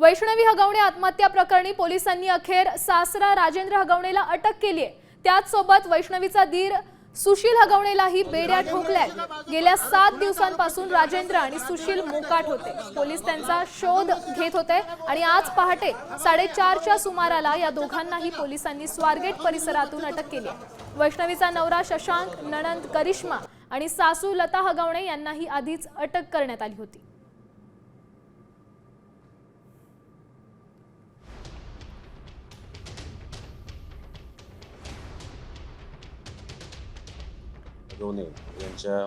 वैष्णवी हगवणे आत्महत्या प्रकरणी पोलिसांनी अखेर सासरा राजेंद्र हगवणेला अटक केली आहे त्याच सोबत वैष्णवीचा दीर सुशील हगवणेलाही बेड्या ठोकल्यात गेल्या सात दिवसांपासून राजेंद्र आणि सुशील मोकाट होते. पोलीस त्यांचा शोध घेत होते आणि आज पहाटे साडेचारच्या सुमाराला या दोघांनाही पोलिसांनी स्वारगेट परिसरातून अटक केली वैष्णवीचा नवरा शशांक नणंद करिश्मा आणि सासू लता हगवणे यांनाही आधीच अटक करण्यात आली होती. गवणे यांच्या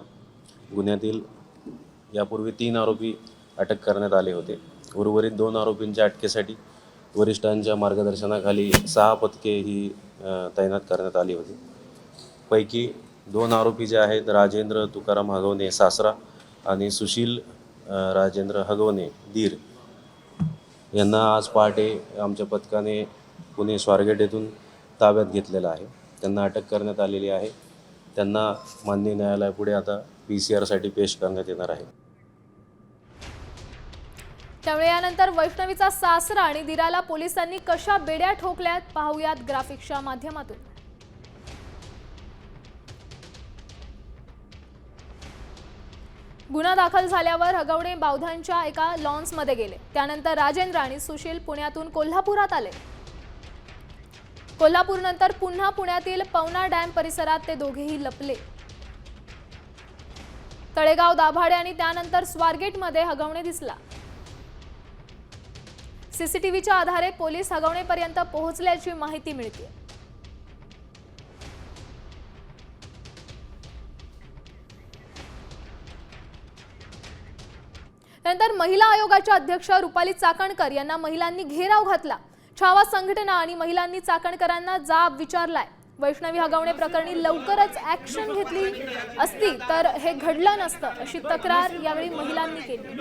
गुन्ह्यातील यापूर्वी तीन आरोपी अटक करण्यात आले होते. उर्वरित दोन आरोपींच्या अटकेसाठी वरिष्ठांच्या मार्गदर्शनाखाली सहा पथके ही तैनात करण्यात आली होती. पैकी दोन आरोपी जे आहेत राजेंद्र तुकाराम हगवणे सासरा आणि सुशील राजेंद्र हगवणे दीर यांना आज पहाटे आमच्या पथकाने पुणे स्वारगेट येथून ताब्यात घेतलेला आहे. त्यांना अटक करण्यात आलेली आहे. त्यांना मान्य न्यायालयापुढे आता पी सी आरसाठी पेश करण्यात येणार आहे. त्यामुळे यानंतर वैष्णवीचा सासरा आणि दिराला पोलिसांनी कशा बेड्या ठोकल्यात पाहूयात ग्राफिक्सच्या माध्यमातून. गुन्हा दाखल झाल्यावर हगवणे बावधांच्या एका लॉन्समध्ये गेले. त्यानंतर राजेंद्र आणि सुशील पुण्यातून कोल्हापुरात आले. कोल्हापूरनंतर पुन्हा पुण्यातील पवना डॅम परिसरात ते दोघेही लपले. तळेगाव दाभाडे आणि त्यानंतर स्वारगेटमध्ये हगवणे दिसला. सीसीटीव्हीच्या आधारे पोलीस हगवणेपर्यंत पोहोचल्याची माहिती मिळते. नंतर महिला आयोगाच्या अध्यक्ष रुपाली चाकणकर यांना महिलांनी घेराव घातला. छावा संघटना आणि महिलांनी चाकणकरांना जाब विचारलाय. वैष्णवी हगवणे प्रकरणी लवकरच ऍक्शन घेतली असती तर हे घडलं नसतं अशी तक्रार यावेळी महिलांनी केली.